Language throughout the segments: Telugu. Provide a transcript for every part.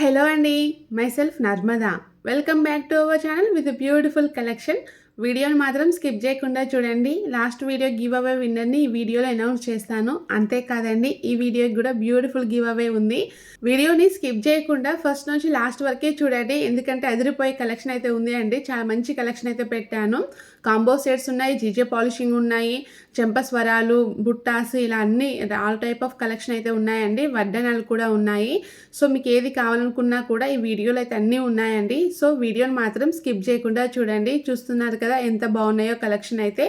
హలో అండి myself Narmada. Welcome back to our channel with beautiful collection. వీడియోని మాత్రం స్కిప్ చేయకుండా చూడండి. లాస్ట్ వీడియో గివ్ అవే విన్నర్ని ఈ వీడియోలో అనౌన్స్ చేస్తాను. అంతేకాదండి ఈ వీడియోకి కూడా బ్యూటిఫుల్ గివ్ అవే ఉంది. వీడియోని స్కిప్ చేయకుండా ఫస్ట్ నుంచి లాస్ట్ వరకే చూడండి. ఎందుకంటే అదిరిపోయే కలెక్షన్ అయితే ఉంది అండి. చాలా మంచి కలెక్షన్ అయితే పెట్టాను. కాంబో సెట్స్ ఉన్నాయి జీజే పాలిషింగ్ ఉన్నాయి చెంపస్వరాలు బుట్టాస్ ఇలా అన్ని ఆల్ టైప్ ఆఫ్ కలెక్షన్ అయితే ఉన్నాయండి. వడ్డనాలు కూడా ఉన్నాయి. సో మీకు ఏది కావాలనుకున్నా కూడా ఈ వీడియోలు అయితే అన్నీ ఉన్నాయండి. సో వీడియోని మాత్రం స్కిప్ చేయకుండా చూడండి. చూస్తున్నారు కదా ఎంత బాగున్నాయో కలెక్షన్ అయితే.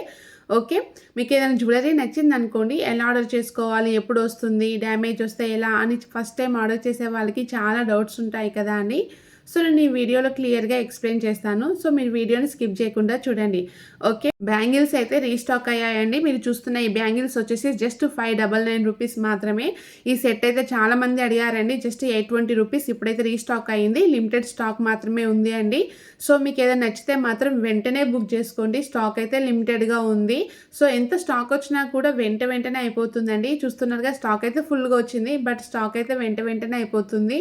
ఓకే మీకు ఏదైనా జ్యువెలరీ నచ్చింది అనుకోండి ఎలా ఆర్డర్ చేసుకోవాలి ఎప్పుడు వస్తుంది డ్యామేజ్ వస్తే ఎలా అని ఫస్ట్ టైం ఆర్డర్ చేసే వాళ్ళకి చాలా డౌట్స్ ఉంటాయి కదా అని. సో నేను ఈ వీడియోలో క్లియర్గా ఎక్స్ప్లెయిన్ చేస్తాను. సో మీరు వీడియోని స్కిప్ చేయకుండా చూడండి. ఓకే? బ్యాంగిల్స్ అయితే రీస్టాక్ అయ్యాయండి. మీరు చూస్తున్న ఈ బ్యాంగిల్స్ వచ్చేసి just five double nine rupees మాత్రమే. ఈ సెట్ అయితే చాలా మంది అడిగారండి. జస్ట్ ఎయిట్ ట్వంటీ రూపీస్ ఇప్పుడైతే రీస్టాక్ అయ్యింది. లిమిటెడ్ స్టాక్ మాత్రమే ఉంది అండి. సో మీకు ఏదైనా నచ్చితే మాత్రం వెంటనే బుక్ చేసుకోండి. స్టాక్ అయితే లిమిటెడ్గా ఉంది. సో ఎంత స్టాక్ వచ్చినా కూడా వెంట వెంటనే అయిపోతుందండి. చూస్తున్నారుగా స్టాక్ అయితే ఫుల్గా వచ్చింది. బట్ స్టాక్ అయితే వెంట వెంటనే అయిపోతుంది.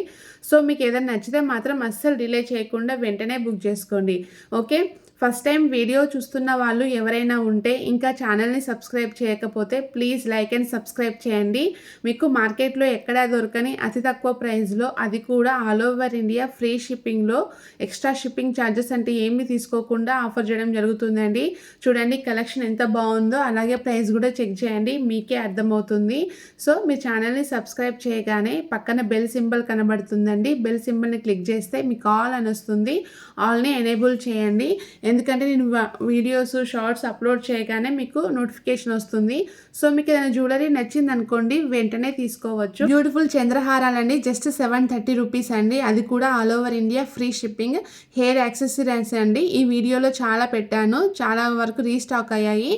సో మీకు ఏదైనా నచ్చితే మాత్రం అస్సలు డిలే చేయకుండా వెంటనే బుక్ చేసుకోండి. ఓకే? ఫస్ట్ టైం వీడియో చూస్తున్న వాళ్ళు ఎవరైనా ఉంటే ఇంకా ఛానల్ని సబ్స్క్రైబ్ చేయకపోతే ప్లీజ్ లైక్ అండ్ సబ్స్క్రైబ్ చేయండి. మీకు మార్కెట్లో ఎక్కడా దొరకని అతి తక్కువ ప్రైస్లో అది కూడా ఆల్ ఓవర్ ఇండియా ఫ్రీ షిప్పింగ్లో. ఎక్స్ట్రా షిప్పింగ్ ఛార్జెస్ అంటే ఏమి తీసుకోకుండా ఆఫర్ చేయడం జరుగుతుందండి. చూడండి కలెక్షన్ ఎంత బాగుందో అలాగే ప్రైస్ కూడా చెక్ చేయండి మీకే అర్థమవుతుంది. సో మీ ఛానల్ని సబ్స్క్రైబ్ చేయగానే పక్కన బెల్ సింబల్ కనబడుతుందండి. బెల్ సింబల్ని క్లిక్ చేస్తే మీకు ఆల్ అని వస్తుంది. ఆల్ని ఎనేబుల్ చేయండి. ఎందుకంటే నేను వీడియోస్ షార్ట్స్ అప్లోడ్ చేయగానే మీకు నోటిఫికేషన్ వస్తుంది. సో మీకు ఏదైనా జ్యువెలరీ నచ్చింది అనుకోండి వెంటనే తీసుకోవచ్చు. బ్యూటిఫుల్ చంద్రహారాలండి. జస్ట్ సెవెన్ థర్టీ రూపీస్ అండి. అది కూడా all over India free shipping. Hair accessories అండి. ఈ వీడియోలో చాలా పెట్టాను. చాలా వరకు రీస్టాక్ అయ్యాయి.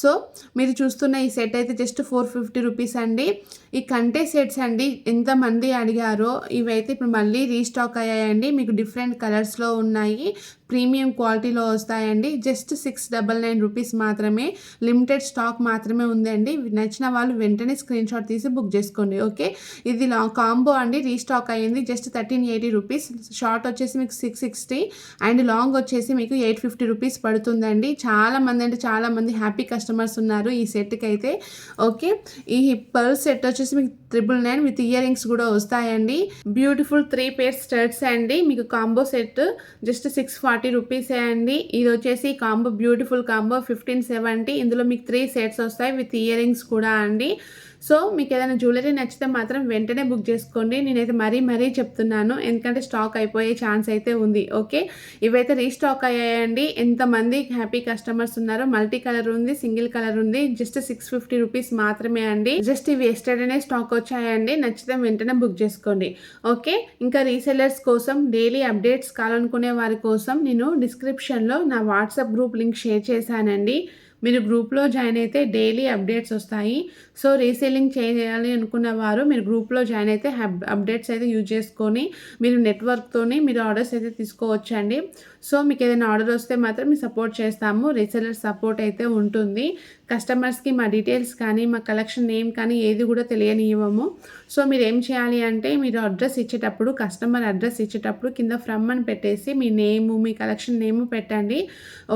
సో మీరు చూస్తున్న ఈ సెట్ అయితే జస్ట్ ఫోర్ ఫిఫ్టీ రూపీస్ అండి. ఈ కంటే సెట్స్ అండి ఎంతమంది అడిగారో ఇవైతే ఇప్పుడు మళ్ళీ రీస్టాక్ అయ్యాయండి. మీకు డిఫరెంట్ కలర్స్లో ఉన్నాయి. ప్రీమియం క్వాలిటీలో వస్తాయండి. Just six double nine rupees మాత్రమే. లిమిటెడ్ స్టాక్ మాత్రమే ఉందండి. నచ్చిన వాళ్ళు వెంటనే స్క్రీన్ షాట్ తీసి బుక్ చేసుకోండి. ఓకే? ఇది కాంబో అండి. రీస్టాక్ అయ్యింది. Just thirteen eighty rupees. Short వచ్చేసి మీకు సిక్స్ సిక్స్టీ. అండ్ లాంగ్ వచ్చేసి మీకు ఎయిట్ ఫిఫ్టీ రూపీస్ పడుతుందండి. చాలా మంది అంటే చాలా మంది హ్యాపీ కస్టమర్స్ ఉన్నారు ఈ సెట్కి అయితే ఓకే? ఈ పర్ల్ సెట్ వచ్చేసి మీకు triple nine with earrings కూడా వస్తాయండి. బ్యూటిఫుల్ త్రీ పేర్ స్టర్ట్స్ అండి. మీకు combo set just six forty forty రూపీసే అండి. ఇది వచ్చేసి combo beautiful combo fifteen seventy. ఇందులో మీకు త్రీ సెట్స్ వస్తాయి విత్ ఇయర్ రింగ్స్ కూడా అండి. సో మీకు ఏదైనా జ్యువెలరీ నచ్చితే మాత్రం వెంటనే బుక్ చేసుకోండి. నేనైతే మరీ మరీ చెప్తున్నాను. ఎందుకంటే స్టాక్ అయిపోయే ఛాన్స్ అయితే ఉంది. ఓకే ఇవైతే రీస్టాక్ అయ్యాయండి. ఎంతమంది హ్యాపీ కస్టమర్స్ ఉన్నారో మల్టీ కలర్ ఉంది సింగిల్ కలర్ ఉంది జస్ట్ సిక్స్ ఫిఫ్టీ రూపీస్ మాత్రమే అండి. జస్ట్ ఇవి ఎస్టర్డేనే స్టాక్ వచ్చాయండి. నచ్చితే వెంటనే బుక్ చేసుకోండి. ఓకే ఇంకా రీసెలర్స్ కోసం డైలీ అప్డేట్స్ కావాలనుకునే వారి కోసం నేను డిస్క్రిప్షన్లో నా వాట్సాప్ గ్రూప్ లింక్ షేర్ చేశానండి. మీరు గ్రూప్లో జాయిన్ అయితే డైలీ అప్డేట్స్ వస్తాయి. సో రీసేలింగ్ చేయాలి అనుకున్న వారు మీరు గ్రూప్లో జాయిన్ అయితే అప్డేట్స్ అయితే యూజ్ చేసుకొని మీరు నెట్వర్క్తోని మీరు ఆర్డర్స్ అయితే తీసుకోవచ్చండి. సో మీకు ఏదైనా ఆర్డర్ వస్తే మాత్రం మేము సపోర్ట్ చేస్తాము. రీసెలర్ సపోర్ట్ అయితే ఉంటుంది. కస్టమర్స్కి మా డీటెయిల్స్ కానీ మా కలెక్షన్ నేమ్ కానీ ఏది కూడా తెలియనివ్వము. సో మీరు ఏం చేయాలి అంటే మీరు అడ్రస్ ఇచ్చేటప్పుడు కస్టమర్ అడ్రస్ ఇచ్చేటప్పుడు కింద ఫ్రమ్ అని పెట్టేసి మీ నేము మీ కలెక్షన్ నేము పెట్టండి.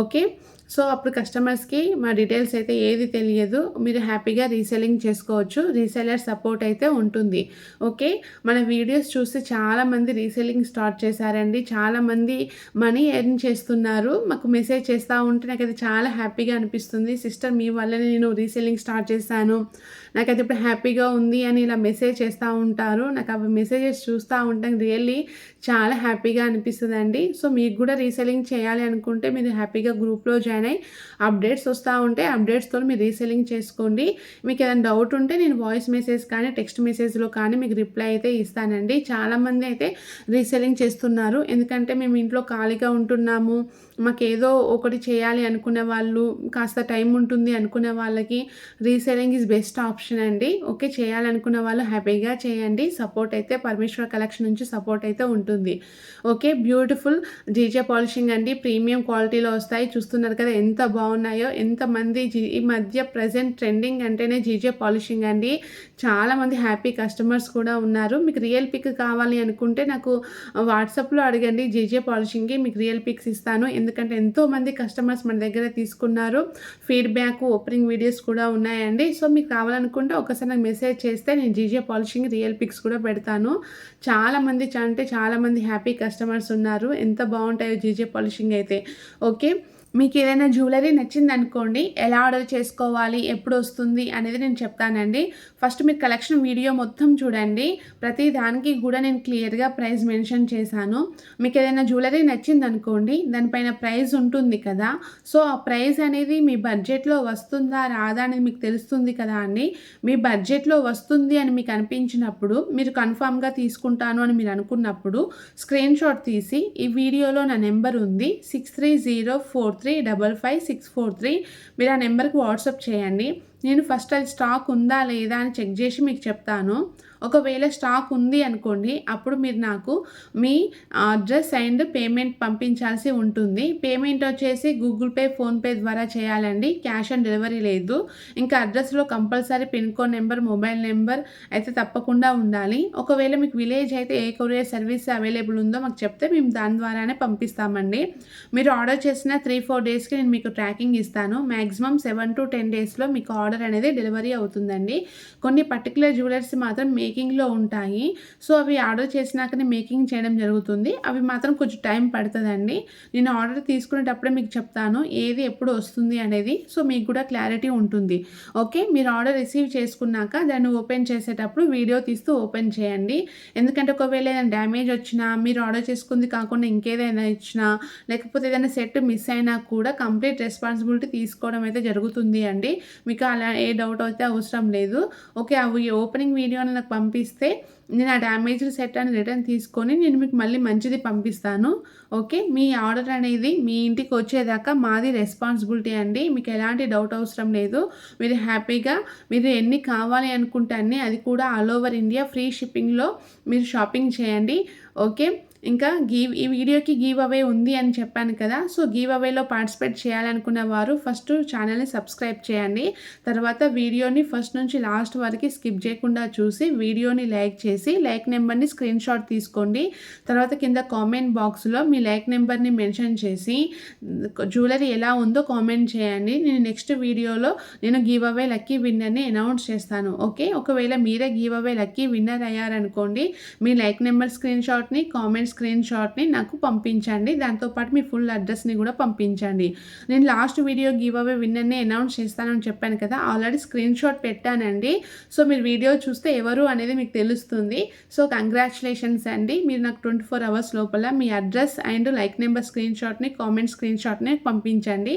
ఓకే? సో అప్పుడు కస్టమర్స్కి మా డీటెయిల్స్ అయితే ఏది తెలియదు. మీరు హ్యాపీగా రీసెల్లింగ్ చేసుకోవచ్చు. రీసెలర్ సపోర్ట్ అయితే ఉంటుంది. ఓకే? మన వీడియోస్ చూసి చాలామంది రీసెల్లింగ్ స్టార్ట్ చేశారండి. చాలామంది మనీ ఎర్న్ చేస్తున్నారు. మాకు మెసేజ్ చేస్తూ ఉంటే నాకు అది చాలా హ్యాపీగా అనిపిస్తుంది. సిస్టర్ మీ వల్లనే నేను రీసెల్లింగ్ స్టార్ట్ చేశాను. నాకైతే ఇప్పుడు హ్యాపీగా ఉంది అని ఇలా మెసేజ్ చేస్తూ ఉంటారు. నాకు అవి మెసేజెస్ చూస్తూ ఉంటాం రియల్లీ చాలా హ్యాపీగా అనిపిస్తుంది అండి సో మీకు కూడా రీసెల్లింగ్ చేయాలి అనుకుంటే మీరు హ్యాపీగా గ్రూప్లో జాయిన్ అయ్యి అప్డేట్స్ వస్తూ ఉంటే అప్డేట్స్తో మీరు రీసెల్లింగ్ చేసుకోండి. మీకు ఏదైనా డౌట్ ఉంటే నేను వాయిస్ మెసేజ్ కానీ టెక్స్ట్ మెసేజ్లో కానీ మీకు రిప్లై అయితే ఇస్తానండి. చాలామంది అయితే రీసెల్లింగ్ చేస్తున్నారు. ఎందుకంటే మేము ఇంట్లో ఖాళీగా ఉంటున్నాము. మాకు ఏదో ఒకటి చేయాలి అనుకునే వాళ్ళు కాస్త టైం ఉంటుంది అనుకునే వాళ్ళకి రీసెలింగ్ ఈజ్ బెస్ట్ ఆప్షన్ అండి. ఓకే చేయాలనుకున్న వాళ్ళు హ్యాపీగా చేయండి. సపోర్ట్ అయితే పరమేశ్వర కలెక్షన్ నుంచి సపోర్ట్ అయితే ఉంటుంది. ఓకే బ్యూటిఫుల్ జీజే పాలిషింగ్ అండి. ప్రీమియం క్వాలిటీలో వస్తాయి. చూస్తున్నారు కదా కదా ఎంత బాగున్నాయో ఎంతమంది జీ ఈ మధ్య ప్రజెంట్ ట్రెండింగ్ అంటేనే జీజే పాలిషింగ్ అండి. చాలామంది హ్యాపీ కస్టమర్స్ కూడా ఉన్నారు. మీకు రియల్ పిక్ కావాలి అనుకుంటే నాకు వాట్సాప్లో అడగండి జీజే పాలిషింగ్కి మీకు రియల్ పిక్స్ ఇస్తాను. ఎందుకంటే ఎంతోమంది కస్టమర్స్ మన దగ్గర తీసుకున్నారు. ఫీడ్బ్యాక్ ఓపెనింగ్ వీడియోస్ కూడా ఉన్నాయండి. సో మీకు కావాలనుకుంటే ఒకసారి నాకు మెసేజ్ చేస్తే నేను జీజే పాలిషింగ్ రియల్ పిక్స్ కూడా పెడతాను. చాలామంది అంటే చాలామంది హ్యాపీ కస్టమర్స్ ఉన్నారు. ఎంత బాగుంటాయో జీజే పాలిషింగ్ అయితే. ఓకే? మీకు ఏదైనా జ్యువెలరీ నచ్చింది అనుకోండి ఎలా ఆర్డర్ చేసుకోవాలి ఎప్పుడు వస్తుంది అనేది నేను చెప్తానండి. ఫస్ట్ మీరు కలెక్షన్ వీడియో మొత్తం చూడండి. ప్రతి దానికి కూడా నేను క్లియర్గా ప్రైస్ మెన్షన్ చేశాను. మీకు ఏదైనా జ్యువెలరీ నచ్చింది అనుకోండి దానిపైన ప్రైస్ ఉంటుంది కదా. సో ఆ ప్రైస్ అనేది మీ బడ్జెట్లో వస్తుందా రాదా అనేది మీకు తెలుస్తుంది కదా అండి. మీ బడ్జెట్లో వస్తుంది అని మీకు అనిపించినప్పుడు మీరు కన్ఫామ్గా తీసుకుంటాను అని మీరు అనుకున్నప్పుడు స్క్రీన్ షాట్ తీసి ఈ వీడియోలో నా నెంబర్ ఉంది six three zero four three double five six four three. మీరు ఆ నెంబర్కి వాట్సాప్ చేయండి. నేను ఫస్ట్ అది స్టాక్ ఉందా లేదా అని చెక్ చేసి మీకు చెప్తాను. ఒకవేళ స్టాక్ ఉంది అనుకోండి అప్పుడు మీరు నాకు మీ అడ్రస్ అండ్ పేమెంట్ పంపించాల్సి ఉంటుంది. పేమెంట్ వచ్చేసి గూగుల్ పే ఫోన్పే ద్వారా చేయాలండి. క్యాష్ ఆన్ డెలివరీ లేదు. ఇంకా అడ్రస్లో compulsory pin code number mobile number అయితే తప్పకుండా ఉండాలి. ఒకవేళ మీకు విలేజ్ అయితే ఏ కొరియర్ సర్వీస్ అవైలబుల్ ఉందో మాకు చెప్తే మేము దాని ద్వారానే పంపిస్తామండి. మీరు ఆర్డర్ చేసిన త్రీ ఫోర్ డేస్కి నేను మీకు ట్రాకింగ్ ఇస్తాను. మ్యాక్సిమం సెవెన్ టు టెన్ డేస్లో మీకు ఆర్డర్ ఆర్డర్ అనేది డెలివరీ అవుతుందండి. కొన్ని పర్టికులర్ జ్యువెలర్స్ మాత్రం మేకింగ్లో ఉంటాయి. సో అవి ఆర్డర్ చేసినాకనే మేకింగ్ చేయడం జరుగుతుంది. అవి మాత్రం కొంచెం టైం పడుతుందండి. నేను ఆర్డర్ తీసుకునేటప్పుడే మీకు చెప్తాను ఏది ఎప్పుడు వస్తుంది అనేది. సో మీకు కూడా క్లారిటీ ఉంటుంది. ఓకే మీరు ఆర్డర్ రిసీవ్ చేసుకున్నాక దాన్ని ఓపెన్ చేసేటప్పుడు వీడియో తీస్తూ ఓపెన్ చేయండి. ఎందుకంటే ఒకవేళ ఏదైనా డ్యామేజ్ వచ్చినా మీరు ఆర్డర్ చేసుకుంది కాకుండా ఇంకేదైనా ఇచ్చినా లేకపోతే ఏదైనా సెట్ మిస్ అయినా కూడా కంప్లీట్ రెస్పాన్సిబిలిటీ తీసుకోవడం అయితే జరుగుతుంది అండి. మీకు అలా ఏ డౌట్ అయితే అవసరం లేదు. ఓకే అవి ఓపెనింగ్ వీడియోని నాకు పంపిస్తే నేను ఆ డ్యామేజ్డ్ సెట్ అని రిటర్న్ తీసుకొని నేను మీకు మళ్ళీ మంచిది పంపిస్తాను. ఓకే మీ ఆర్డర్ అనేది మీ ఇంటికి వచ్చేదాకా మాది రెస్పాన్సిబిలిటీ అండి. మీకు ఎలాంటి డౌట్ అవసరం లేదు. మీరు హ్యాపీగా మీరు ఎన్ని కావాలి అనుకుంటే అన్ని అది కూడా ఆల్ ఓవర్ ఇండియా ఫ్రీ షిప్పింగ్లో మీరు షాపింగ్ చేయండి. ఓకే ఇంకా గీవ్ ఈ వీడియోకి గీవ్ అవే ఉంది అని చెప్పాను కదా సో గీవ్ అవేలో పార్టిసిపేట్ చేయాలనుకున్న వారు ఫస్ట్ ఛానల్ని సబ్స్క్రైబ్ చేయండి. తర్వాత వీడియోని ఫస్ట్ నుంచి లాస్ట్ వరకు స్కిప్ చేయకుండా చూసి వీడియోని లైక్ చేసి లైక్ నెంబర్ని స్క్రీన్ షాట్ తీసుకోండి. తర్వాత కింద కామెంట్ బాక్స్లో మీ లైక్ నెంబర్ని మెన్షన్ చేసి జ్యువెలరీ ఎలా ఉందో కామెంట్ చేయండి. నేను నెక్స్ట్ వీడియోలో నేను గీవ్ అవే లక్కీ విన్నర్ని అనౌన్స్ చేస్తాను ఓకే? ఒకవేళ మీరే గీవ్ అవే లక్కీ విన్నర్ అయ్యారనుకోండి మీ లైక్ నెంబర్ స్క్రీన్ షాట్ని కామెంట్స్ స్క్రీన్ షాట్ని నాకు పంపించండి. దాంతోపాటు మీ ఫుల్ అడ్రస్ని కూడా పంపించండి. నేను లాస్ట్ వీడియో గివ్ అవే విన్నర్ని అనౌన్స్ చేస్తానని చెప్పాను కదా ఆల్రెడీ స్క్రీన్ షాట్ పెట్టానండి. సో మీరు వీడియో చూస్తే ఎవరు అనేది మీకు తెలుస్తుంది. సో కంగ్రాచులేషన్స్ అండి. మీరు నాకు ట్వంటీ ఫోర్ అవర్స్ లోపల మీ address and like number screen షాట్ని కామెంట్ స్క్రీన్ షాట్ని పంపించండి.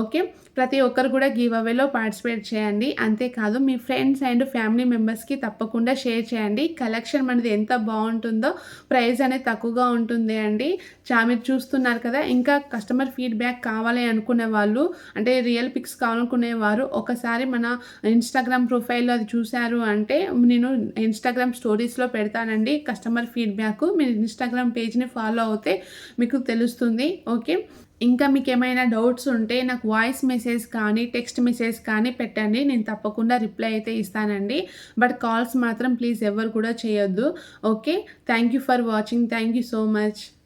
ఓకే ప్రతి ఒక్కరు కూడా గివ్ అవేలో పార్టిసిపేట్ చేయండి. అంతేకాదు మీ ఫ్రెండ్స్ అండ్ ఫ్యామిలీ మెంబర్స్కి తప్పకుండా షేర్ చేయండి. కలెక్షన్ మనది ఎంత బాగుంటుందో ప్రైస్ అనేది తక్కువ తక్కువగా ఉంటుంది అండి. చా మీరు చూస్తున్నారు కదా ఇంకా కస్టమర్ ఫీడ్బ్యాక్ కావాలి అనుకునే వాళ్ళు అంటే రియల్ పిక్స్ కావాలనుకునేవారు ఒకసారి మన ఇన్స్టాగ్రామ్ ప్రొఫైల్లో అది చూశారు అంటే నేను ఇన్స్టాగ్రామ్ స్టోరీస్లో పెడతానండి కస్టమర్ ఫీడ్బ్యాక్ మీరు ఇన్స్టాగ్రామ్ పేజ్ని ఫాలో అవుతే మీకు తెలుస్తుంది ఓకే? ఇంకా మీకు ఏమైనా డౌట్స్ ఉంటే నాకు వాయిస్ మెసేజ్ కానీ టెక్స్ట్ మెసేజ్ కానీ పెట్టండి. నేను తప్పకుండా రిప్లై అయితే ఇస్తానండి. బట్ కాల్స్ మాత్రం ప్లీజ్ ఎవరు కూడా చేయొద్దు. Okay? Thank you for watching. Thank you so much.